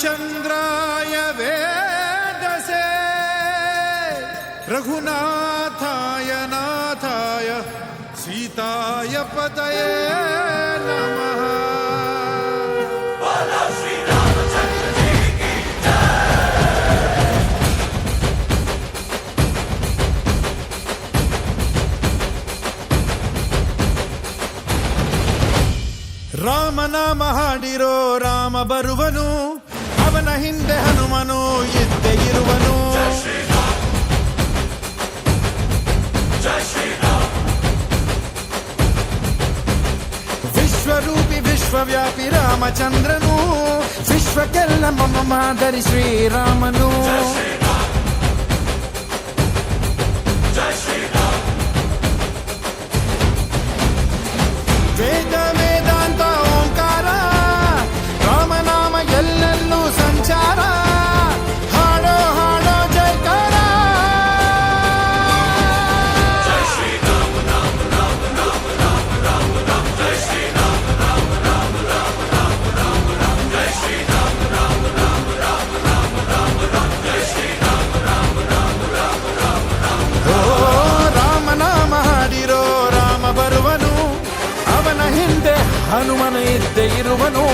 रामचन्द्राय वेदसे रघुनाथाय नाथाय सीताय पतये नमः ರಾಮನಾಮ ಹಾಡಿರೋ ರಾಮ ಬರುವನು ಅವನ ಹಿಂದೆ ಹನುಮನು ಇದ್ದೇ ಇರುವನು ವಿಶ್ವರೂಪಿ ವಿಶ್ವವ್ಯಾಪಿ ರಾಮಚಂದ್ರನು ವಿಶ್ವಕ್ಕೆಲ್ಲ ಮಮ ಮಾದರಿ ಶ್ರೀರಾಮನು ಹನುಮನ ಇದ್ದೇ ಇರುವನು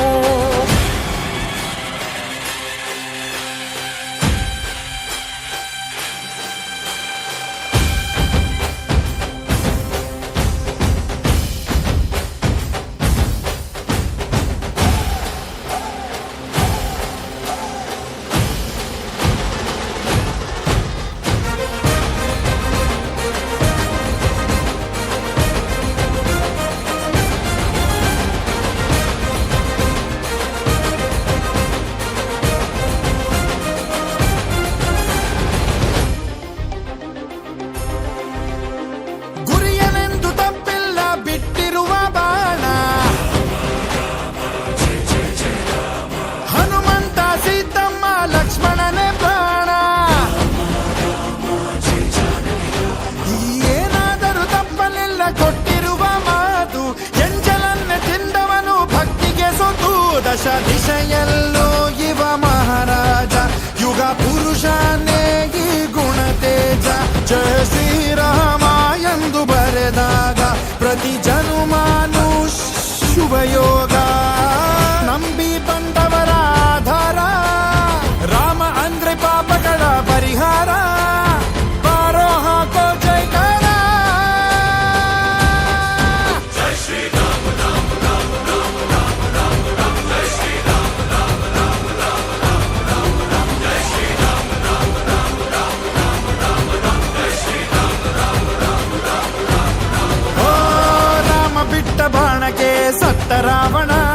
దశ దిశయల్లో యువ మహారాజ యుగ పురుషానే ఈ గుణ తేజ జయ శ్రీరామాయందు బరదాగా ప్రతి జనుమాను శుభయోగ నంబి పండవరాధారా రామ అంద్రి పాపకళ పరిహార பட்ட ராவணா